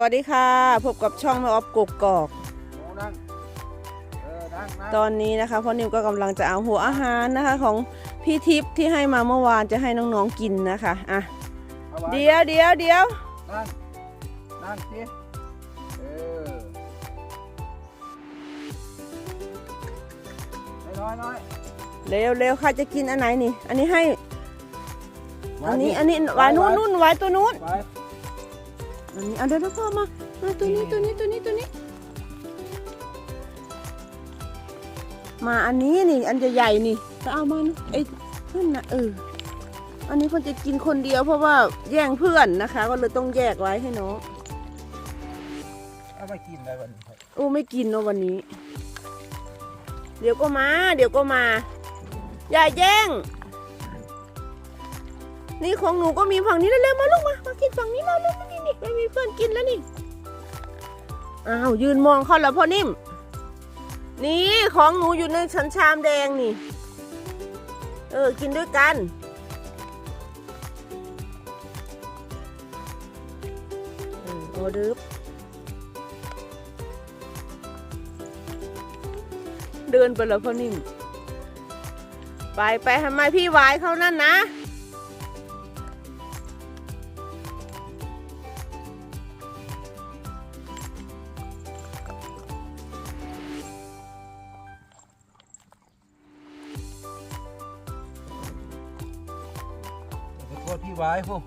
สวัสดีค่ะ พบกับช่องแม่ออฟกกกอกโอ้นั่งเออนั่งนั่งตอนนี้นะคะพ่อนิวก็กำลังจะเอาหัวอาหารนะคะ ของพี่ทิพย์ที่ให้มาเมื่อวานจะให้น้องๆกินนะคะอะอาไว้เดี๋ยวเดี๋ยวเดี๋ยวนั่งนั่งสิเออน้อยน้อยเร็วเร็วค่ะจะกินอันไหนนี่ อันนี้ให้ๆอันนี้มาอันนี้ไว้นู่นนู่นไว้ตัวนู้นไว้ อันนี้เอาเดี๋ยวเดี๋ยวพ่อมามาตัวนี้ตัวนี้ตัวนี้ตัวนี้ มาอันนี้นี่อันใหญ่ๆนี่จะเอามาไอ้นั่นนะเอออันนี้เพิ่นจะกินคนเดียวเพราะว่าแย่งเพื่อนนะคะ ก็เลยต้องแยกไว้ให้น้องเอาไปกินได้วันนี้ครับโอ้ไม่กินเนาะวันนี้ เดี๋ยวก็มา เดี๋ยวก็มา อย่าแย่ง นี่ของหนูก็มีฝั่งนี้เร็วๆมาลูกมามากินฝั่งนี้มาเร็วนี่นี่ไม่มีเพื่อนกินแล้วนี่อ้าวยืนมองเขาแล้วพ่อนิ่ม นี่ของหนูอยู่ในชั้นชามแดงนี่ เออกินด้วยกันออออเดิร์ฟเดินไปแล้วพ่อนิ่มไปไปทำไมพี่วายเขานั่นนะ ไปโทษพี่ไว้พวก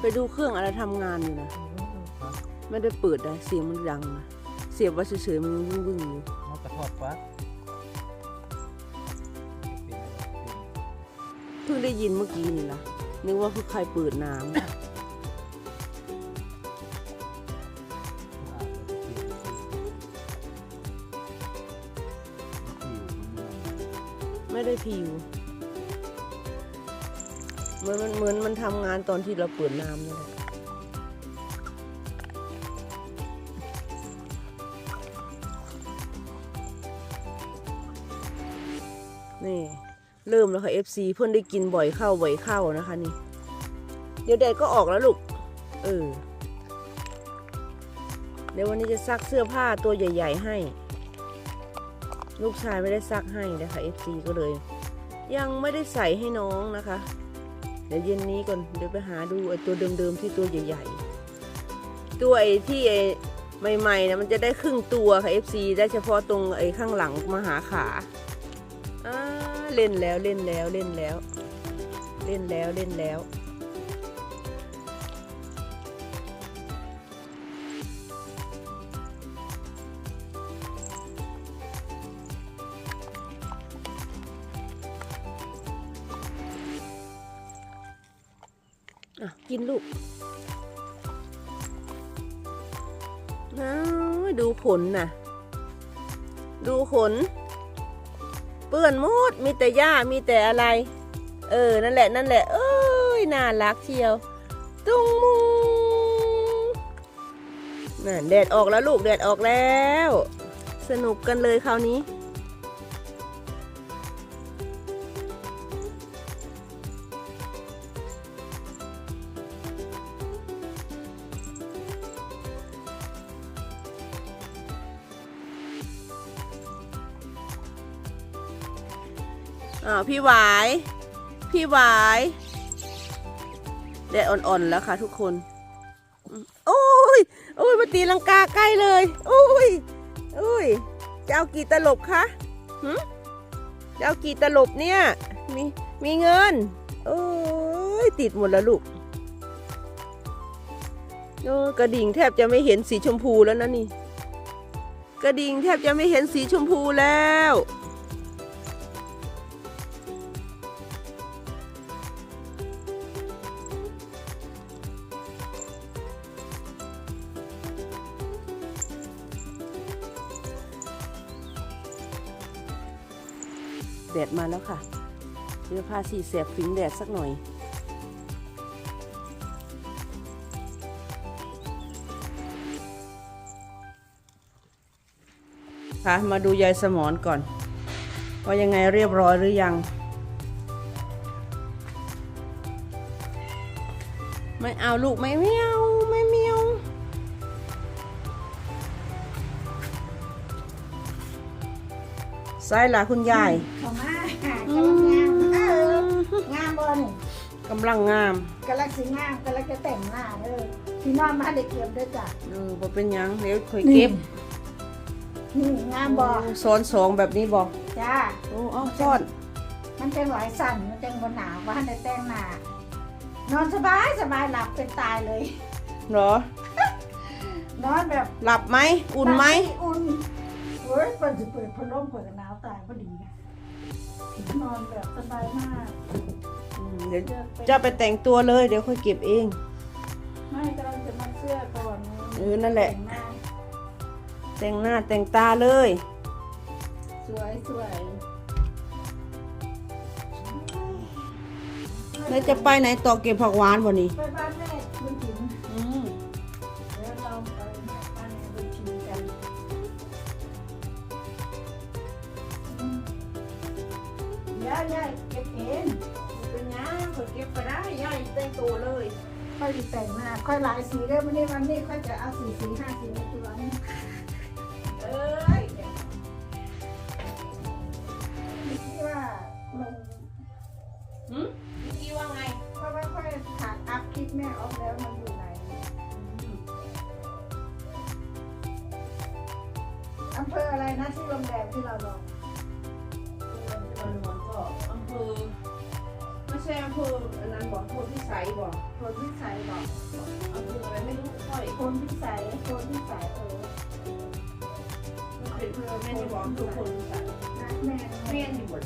ไปดูเครื่องอะไรทำงานอยู่นะไม่ได้เปิดนะเสียงมันดังนะเสียบไว้เฉยๆมันยังวึ่งๆอยู่มันกระทอดฟ้าเพิ่งได้ยินเมื่อกี้นี่ละนึกว่าคือใครเปิดน้ำไม่ได้พิว เหมือนมันเหมือนมันทำงานตอนที่เราเปิดน้ำนี่แหละนี่เริ่มแล้วค่ะ FC เพื่อนได้กินบ่อยเข้าบ่อยเข้านะคะนี่ เดี๋ยวแดดก็ออกแล้วลูก เออ เดี๋ยววันนี้จะซักเสื้อผ้าตัวใหญ่ ๆ ให้ ลูกชายไม่ได้ซักให้นะคะ FC ก็เลย ยังไม่ได้ใส่ให้น้องนะคะ เดี๋ยวเย็นนี้ก่อนเดี๋ยวไปหาดูไอ้ตัวเดิมๆที่ตัวใหญ่ ๆ ตัวไอ้ที่ไอ้ใหม่ๆนะมันจะได้ครึ่งตัวค่ะ FC ได้เฉพาะตรงไอ้ข้างหลังมาหาขาอ่าเล่นแล้วเล่นแล้วเล่นแล้ว เล่นแล้วเล่นแล้ว อะกินลูกอ้าดูขนน่ะ ดูขน เปื้อนหมดมีแต่หญ้ามีแต่อะไร เออ นั่นแหละ นั่นแหละ เอ้ย น่ารักเชียว ตุ้งมุงน่ะแดดออกแล้วลูก แดดออกแล้ว สนุกกันเลยคราวนี้ อ่าวพี่หวาย พี่หวายแดดอ่อนๆแล้วค่ะทุกคนอืมโอ้ยโอ้ยมาตีลังกาใกล้เลยโอ้ยโอ้ยจะเอากี่ตลบคะหึจะเอากี่ตลบเนี่ย มีมีเงิน โอ้ยติดหมดแล้วลูกโอ้กระดิ่งแทบจะไม่เห็นสีชมพูแล้วนะนี่ กระดิ่งแทบจะไม่เห็นสีชมพูแล้ว แดดมาแล้วค่ะเดี๋ยวพาสีแสบฟิงแดดสักหน่อย ค่ะ มาดูยายสมอนก่อน ว่ายังไงเรียบร้อยหรือยัง ไม่เอาลูกไม่ไม่เอา ใส่ละคุณยายเข้ามากำลังงามเอองามบ่นี่กำลังงามกำลังสิงามกำลังจะแต่งหน้าเด้อพี่น้องมาได้เก็บเด้อจ้ะเออบ่เป็นหยังเดี๋ยวค่อยเก็บนี่งามบ่ซ้อนสองแบบนี้บ่จ้าโอ้เอาซ่อน มันเป็นหลายสั่นมันเป็นบ่หนาวว่าได้แต่งหน้านอนสบายสบายหลับเป็นตายเลยเหรอนอนแบบหลับไหมอุ่นไหมอุ่น เฮ้ยเปิดสิเปิดพัดลมเปิดหนาวตายพอดีนะนอนแบบสบายมากอืมเดี๋ยวจะไปแต่งตัวเลย เดี๋ยวค่อยเก็บเอง ไม่กำลังจะมัดเสื้อก่อนเออนั่นแหละ แต่งหน้าแต่งหน้าแต่งตาเลย สวยสวยแล้วจะไปไหนต่อเก็บผักหวานบ่นี่ไปบ้านแม่บุญถิ่นอืม ยายยายเก็บเองเป็นหยังค่อยเก็บไปได้ย่ายแต่งตัวเลยค่อยแต่งหน้าค่อยหลายสีเด้อวันนี้วันนี้ค่อยจะเอาสีสีห้าสีในตัวนี้ ภออันนั้นบอกอำเภอพิสัยบอกโคนพิสัยบอกอำเภออะไรไม่รู้ค่อยโคนพิสัยโคนพิสัยเออเป็นเพื่อแม่จะบอกทุกคนพิสัยนะแม่เมียนอยู่บน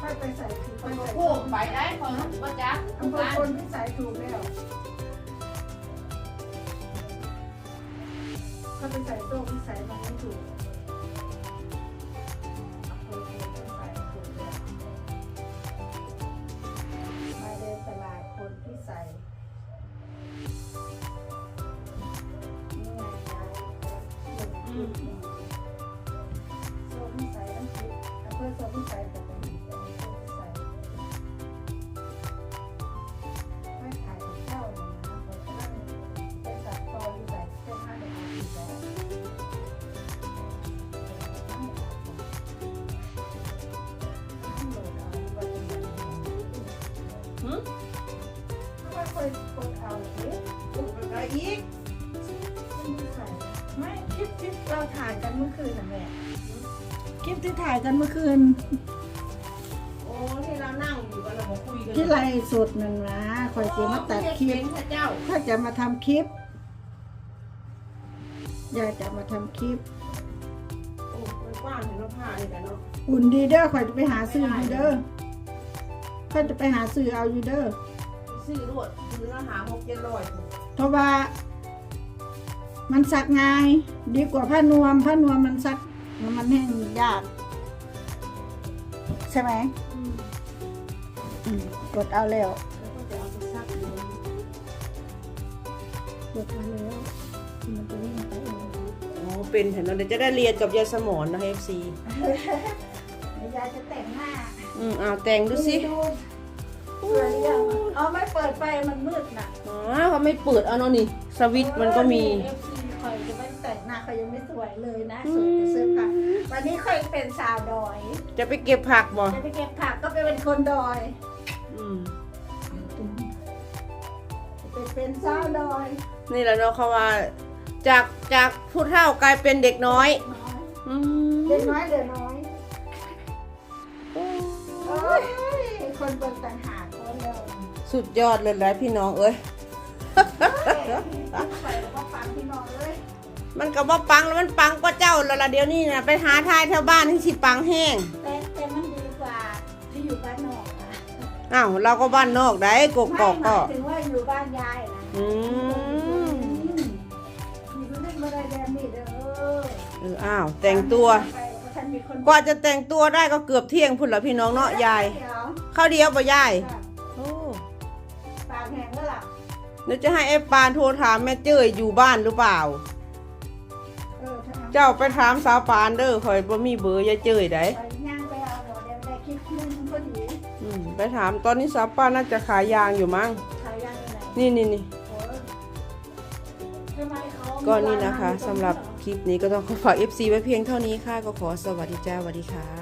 ค่อยไปใส่คือไปใส่โค้งไปได้คนว่าจักอำเภอโคนพิสัยถูกแล้วก็ไปใส่โต๊ะพิสัยมันไม่ถูก ลงคลิปนี่โซ่พิสัยน้ำพริกอำเภอโซ่พิสัยแต่เป็นโซ่พิสัยไม่ขายกับเจ้าเลยนะผมก็นั่งไปตัดตออยู่แบบเส้นห้าเดือนอีกแล้วนั่งโหลดเอาวันนี้หืมไม่เคยกดเอาเอ๊ะอะไรอีกไม่ใส่ ไม่คลิปที่เราถ่ายกันเมื่อคืนน่ะแม่คลิปที่ถ่ายกันเมื่อคืน โอ้ที่เรานั่งอยู่กันเราคุยกันที่ไลฟ์สดนั่นนะคอยจะมาตัดคลิป พระเจ้าถ้าจะมาทำคลิปยายจะมาทำคลิป โอ้มันกว้างเห็นเราผ้านี่กันเนาะอุ่นดีเด้อคอยจะไปหาซื้ออยู่เด้อคอยจะไปหาซื้อเอาอยู่เด้อ ซื้อรวดซื้อแล้วหาหกเจ็ดร้อยเพราะว่า มันซักง่าย ดีกว่าผ้านวม ผ้านวมมันซักมันแห้งยาก ใช่ไหมอืมกดเอาแล้วแล้วก็จะเอาไปซักอยู่กดเอาแล้วมันจะวิ่งไปเองอ๋อเป็นเห็นเราเดี๋ยวจะได้เรียนกับยายสมอนนะเอฟซีเดี๋ยวยายจะแต่งหน้า อืมอ้าวแต่งดูสิสวยหรือยังเอาไม่เปิดไฟมันมืดน่ะ อ๋อเขาไม่เปิดเอาเนาะนี่ สวิตช์มันก็มีเอยยังไม่สวยเลยนะสวยแต่เสื้อผ้าวันนี้คอยเป็นสาวดอยจะไปเก็บผักบ่จะไปเก็บผักก็ไปเป็นคนดอยอืมไปเป็นสาวดอย นี่แหละเนาะเขาว่า จากจากผู้เฒ่ากลายเป็นเด็กน้อยน้อยอืมเด็กน้อยเด็กน้อยโอ้ยคนเป็นต่างหากคนเดียวสุดยอดเลยแหละพี่น้องเอ้ยใส่แล้วก็ฟังพี่น้องเลย มันก็บ่ปังแล้วมันปังกว่าเจ้าแล้วล่ะเดี๋ยวนี้นะไปหาทายแถวบ้านที่สิปังแห้งแต่แต่มันดีกว่าที่อยู่บ้านนอกนะอ้าวเราก็บ้านนอกได้กกไม่อกหมาก็ยถึงว่าอยู่บ้านยายนะอืมอยู่บ้านไม่ได้แดนนี่เด้อเอออ้าวแต่งตัวไปว่าฉันมีคนกว่าจะแต่งตัวได้ก็เกือบเที่ยงพุ่นละพี่น้องเนาะยายเดี๋ยวข้าวเดียวบ่ยายโอ้ปากแห้งแล้วล่ะเดี๋ยวจะให้ไอ้ปานโทรถามแม่เจ้ยอยู่บ้านหรือเปล่า เออถ้าเจ้าไปถามสาวปานเด้อคอยบ่มีเบอร์ยายเจ้ยได้ไปย่างไปเอาเดี๋ยวเดี๋ยวได้คลิปนึงพอดีอืมไปถามตอนนี้สาวปานน่าจะขายยางอยู่มั้งขายย่างอยู่ไหนนี่นี่นี่โอ้ยทำไมเขาก็นี่นะคะสำหรับคลิปนี้ก็ต้องขอฝาก FC ไว้เพียงเท่านี้ค่ะ ก็ขอสวัสดีจ้าสวัสดีค่ะเขามี